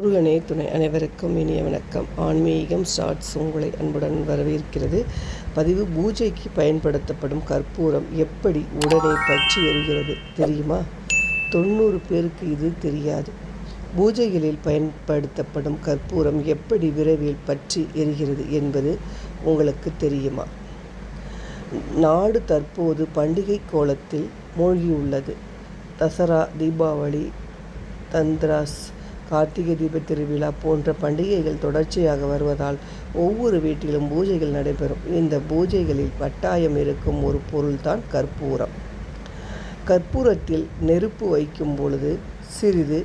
முருகனே துணை அனைவருக்கும் இனிய வணக்கம். ஆன்மீகம் ஷார்ட்ஸ் உங்களை அன்புடன் வரவேற்கிறது. பதிவு பூஜைக்கு பயன்படுத்தப்படும் கற்பூரம் எப்படி உடனே பற்றி எரிகிறது தெரியுமா? தொண்ணூறு பேருக்கு இது தெரியாது. பூஜைகளில் பயன்படுத்தப்படும் கற்பூரம் எப்படி விரைவில் பற்றி எரிகிறது என்பது உங்களுக்கு தெரியுமா? நாடு தற்போது பண்டிகை கோலத்தில் மூழ்கியுள்ளது. தசரா தீபாவளி தந்திராஸ் கார்த்திகை தீப திருவிழா போன்ற பண்டிகைகள் தொடர்ச்சியாக வருவதால் ஒவ்வொரு வீட்டிலும் பூஜைகள் நடைபெறும். இந்த பூஜைகளில் கட்டாயம் இருக்கும் ஒரு பொருள்தான் கற்பூரம். கற்பூரத்தில் நெருப்பு வைக்கும் பொழுது சிறிது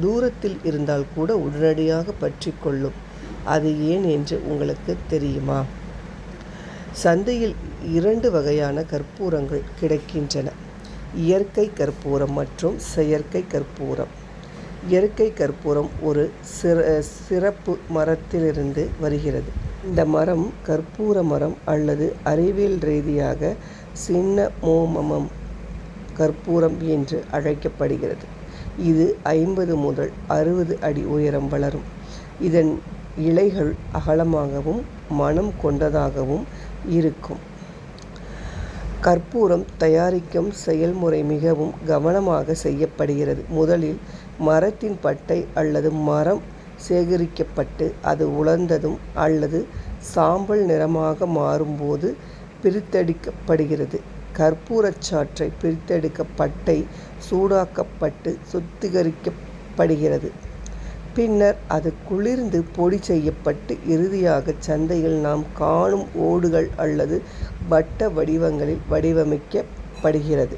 தூரத்தில் இருந்தால் கூட உடனடியாக பற்றி கொள்ளும். அது ஏன் என்று உங்களுக்கு தெரியுமா? சந்தையில் இரண்டு வகையான கற்பூரங்கள் கிடைக்கின்றன. இயற்கை கற்பூரம் மற்றும் செயற்கை கற்பூரம். இயற்கை கற்பூரம் ஒரு சிற சிறப்பு மரத்திலிருந்து வருகிறது. இந்த மரம் கற்பூர மரம் அல்லது அறிவியல் ரீதியாக சின்ன மோமமம் கற்பூரம் என்று அழைக்கப்படுகிறது. இது ஐம்பது முதல் அறுபது அடி உயரம் வளரும். இதன் இலைகள் அகலமாகவும் மனம் கொண்டதாகவும் இருக்கும். கற்பூரம் தயாரிக்கும் செயல்முறை மிகவும் கவனமாக செய்யப்படுகிறது. முதலில் மரத்தின் பட்டை அல்லது மரம் சேகரிக்கப்பட்டு அது உலர்ந்ததும் அல்லது சாம்பல் நிறமாக மாறும்போது பிரித்தெடுக்கப்படுகிறது. கற்பூரச்சாற்றை பிரித்தெடுக்க பட்டை சூடாக்கப்பட்டு சுத்திகரிக்கப்படுகிறது. பின்னர் அது குளிர்ந்து பொடி செய்யப்பட்டு இறுதியாக சந்தையில் நாம் காணும் ஓடுகள் அல்லது வட்ட வடிவங்களில் வடிவமைக்கப்படுகிறது.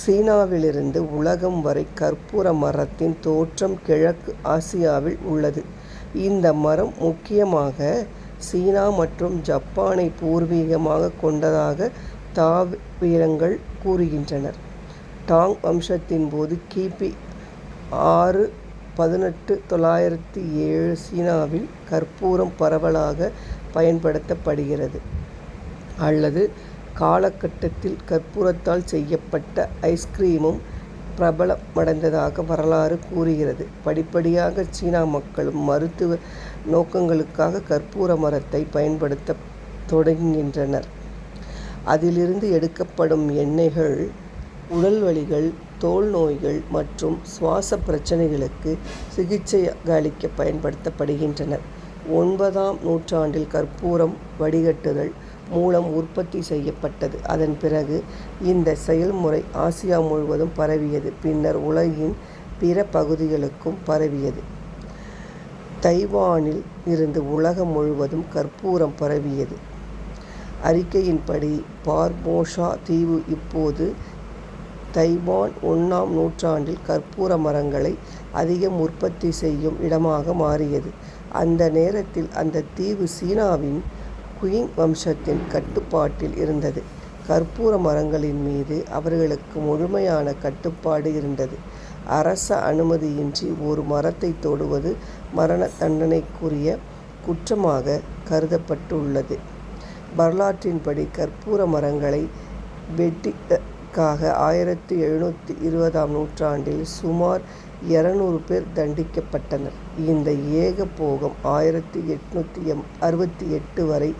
சீனாவிலிருந்து உலகம் வரை கற்பூர மரத்தின் தோற்றம் கிழக்கு ஆசியாவில் உள்ளது. இந்த மரம் முக்கியமாக சீனா மற்றும் ஜப்பானை பூர்வீகமாக கொண்டதாக தாவீரங்கள் கூறுகின்றனர். டாங் வம்சத்தின் போது கிபி ஆறு பதினெட்டு தொள்ளாயிரத்தி ஏழு சீனாவில் கற்பூரம் பரவலாக பயன்படுத்தப்படுகிறது அல்லது காலகட்டத்தில் கற்பூரத்தால் செய்யப்பட்ட ஐஸ்கிரீமும் பிரபலமடைந்ததாக வரலாறு கூறுகிறது. படிப்படியாக சீனா மக்களும் மருத்துவ நோக்கங்களுக்காக கற்பூர மரத்தை பயன்படுத்த தொடங்குகின்றனர். அதிலிருந்து எடுக்கப்படும் எண்ணெய்கள் உடல் வலிகள் தோல் நோய்கள் மற்றும் சுவாச பிரச்சனைகளுக்கு சிகிச்சை அளிக்க பயன்படுத்தப்படுகின்றன. ஒன்பதாம் நூற்றாண்டில் கற்பூரம் வடிகட்டுதல் மூலம் உற்பத்தி செய்யப்பட்டது. அதன் பிறகு இந்த செயல்முறை ஆசியா முழுவதும் பரவியது. பின்னர் உலகின் பிற பகுதிகளுக்கும் பரவியது. தைவானில் இருந்து உலகம் முழுவதும் கற்பூரம் பரவியது. அறிக்கையின்படி பார்மோஷா தீவு இப்போது தைவான் ஒன்றாம் நூற்றாண்டில் கற்பூர மரங்களை அதிகம் உற்பத்தி செய்யும் இடமாக மாறியது. அந்த நேரத்தில் அந்த தீவு சீனாவின் குயிங் வம்சத்தின் கட்டுப்பாட்டில் இருந்தது. கற்பூர மரங்களின் மீது அவர்களுக்கு முழுமையான கட்டுப்பாடு இருந்தது. அரச அனுமதியின்றி ஒரு மரத்தை தொடுவது மரண தண்டனைக்குரிய குற்றமாக கருதப்பட்டுள்ளது. வரலாற்றின்படி கற்பூர மரங்களை வெட்டி இதற்காக ஆயிரத்தி எழுநூற்றி இருபதாம் நூற்றாண்டில் சுமார் இருநூறு பேர் தண்டிக்கப்பட்டனர். இந்த ஏக போகம் ஆயிரத்தி எட்நூற்றி எம் அறுபத்தி எட்டு வரை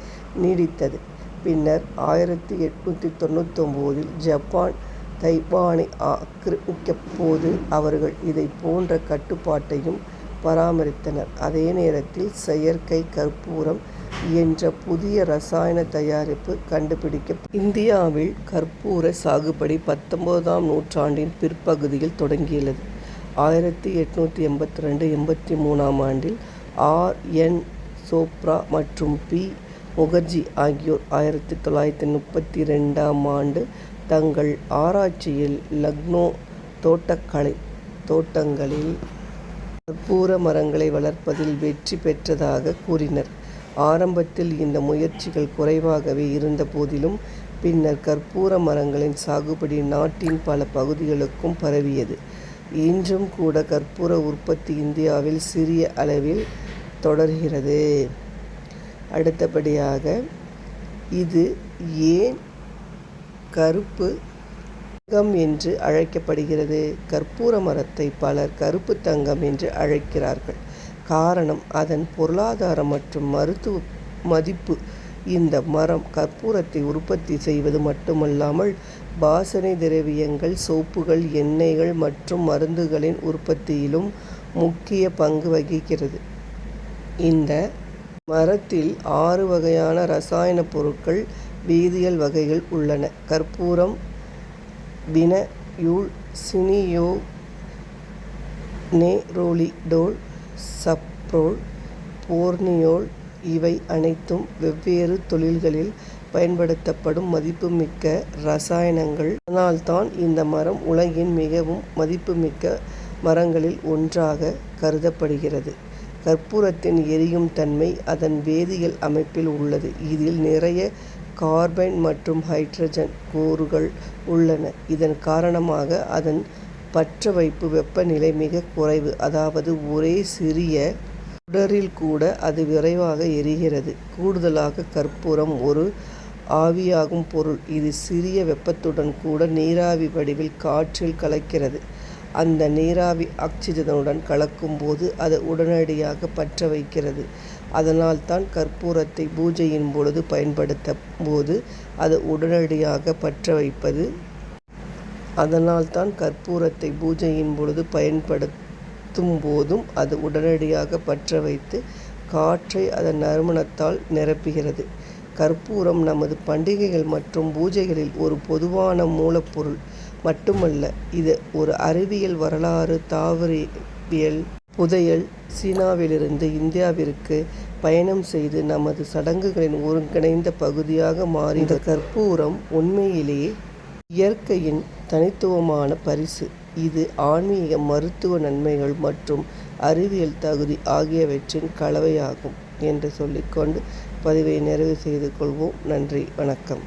நீடித்தது. பின்னர் ஆயிரத்தி எட்நூற்றி தொண்ணூத்தொம்போதில் ஜப்பான் தைவானை ஆக்கிரமிக்க போது அவர்கள் இதை போன்ற கட்டுப்பாட்டையும் பராமரித்தனர். அதே நேரத்தில் செயற்கை கற்பூரம் என்ற புதிய ரசாயன தயாரிப்பு கண்டுபிடிக்க இந்தியாவில் கற்பூர சாகுபடி பத்தொன்பதாம் நூற்றாண்டின் பிற்பகுதியில் தொடங்கியுள்ளது. ஆயிரத்தி எட்நூற்றி எண்பத்தி ரெண்டு எண்பத்தி மூணாம் ஆண்டில் ஆர். என். சோப்ரா மற்றும் பி. முகர்ஜி ஆகியோர் ஆயிரத்தி தொள்ளாயிரத்தி முப்பத்தி ரெண்டாம் ஆண்டு தங்கள் ஆராய்ச்சியில் லக்னோ தோட்டக்கலை தோட்டங்களில் கற்பூர மரங்களை வளர்ப்பதில் வெற்றி பெற்றதாக கூறினர். ஆரம்பத்தில் இந்த முயற்சிகள் குறைவாகவே இருந்த போதிலும் பின்னர் கற்பூர மரங்களின் சாகுபடி நாட்டின் பல பகுதிகளுக்கும் பரவியது இன்றும் கூட கற்பூர உற்பத்தி இந்தியாவில் சிறிய அளவில் தொடர்கிறது அடுத்தபடியாக இது ஏன் கருப்பு தங்கம் என்று அழைக்கப்படுகிறது. கற்பூர மரத்தை பலர் கருப்பு தங்கம் என்று அழைக்கிறார்கள். காரணம் அதன் பொருளாதார மற்றும் மருத்துவ மதிப்பு. இந்த மரம் கற்பூரத்தை உற்பத்தி செய்வது மட்டுமல்லாமல் வாசனை திரவியங்கள் சோப்புகள் எண்ணெய்கள் மற்றும் மருந்துகளின் உற்பத்தியிலும் முக்கிய பங்கு வகிக்கிறது. இந்த மரத்தில் ஆறு வகையான ரசாயன பொருட்கள் வேதியியல் வகைகள் உள்ளன. கற்பூரம் வினயூல் சினியோ நேரோலிடோல் சப்ரோல் போர்னியோல் இவை அனைத்தும் வெவ்வேறு தொழில்களில் பயன்படுத்தப்படும் மதிப்புமிக்க ரசாயனங்கள். அதனால்தான் இந்த மரம் உலகின் மிகவும் மதிப்புமிக்க மரங்களில் ஒன்றாக கருதப்படுகிறது. கற்பூரத்தின் எரியும் தன்மை அதன் வேதியியல் அமைப்பில் உள்ளது. இதில் நிறைய கார்பன் மற்றும் ஹைட்ரஜன் கூறுகள் உள்ளன. இதன் காரணமாக அதன் பற்ற வைப்பு வெப்பநிலை மிக குறைவு அதாவது ஒரே சிறிய உடரில் கூட அது விரைவாக எரிகிறது. கூடுதலாக கற்பூரம் ஒரு ஆவியாகும் பொருள். இது சிறிய வெப்பத்துடன் கூட நீராவி வடிவில் காற்றில் கலக்கிறது. அந்த நீராவி ஆக்சிஜனுடன் கலக்கும்போது அது உடனடியாக பற்ற வைக்கிறது. அதனால் தான் கற்பூரத்தை பூஜையின் பொழுது பயன்படுத்தும் போது அது உடனடியாக பற்ற வைப்பது. அதனால்தான் கற்பூரத்தை பூஜையின் பொழுது பயன்படுத்தும் போதும் அது உடனடியாக பற்ற வைத்து காற்றை அதன் நறுமணத்தால் நிரப்புகிறது. கற்பூரம் நமது பண்டிகைகள் மற்றும் பூஜைகளில் ஒரு பொதுவான மூலப்பொருள் மட்டுமல்ல இது ஒரு அறிவியல் வரலாறு தாவரவியல் புதையல். சீனாவிலிருந்து இந்தியாவிற்கு பயணம் செய்து நமது சடங்குகளின் ஒருங்கிணைந்த பகுதியாக மாறிய கற்பூரம் உண்மையிலேயே இயற்கையின் தனித்துவமான பரிசு. இது ஆன்மீக மருத்துவ நன்மைகள் மற்றும் அறிவியல் தகுதி ஆகியவற்றின் கலவையாகும் என்று சொல்லிக்கொண்டு பதிவை நிறைவு செய்து கொள்வோம். நன்றி வணக்கம்.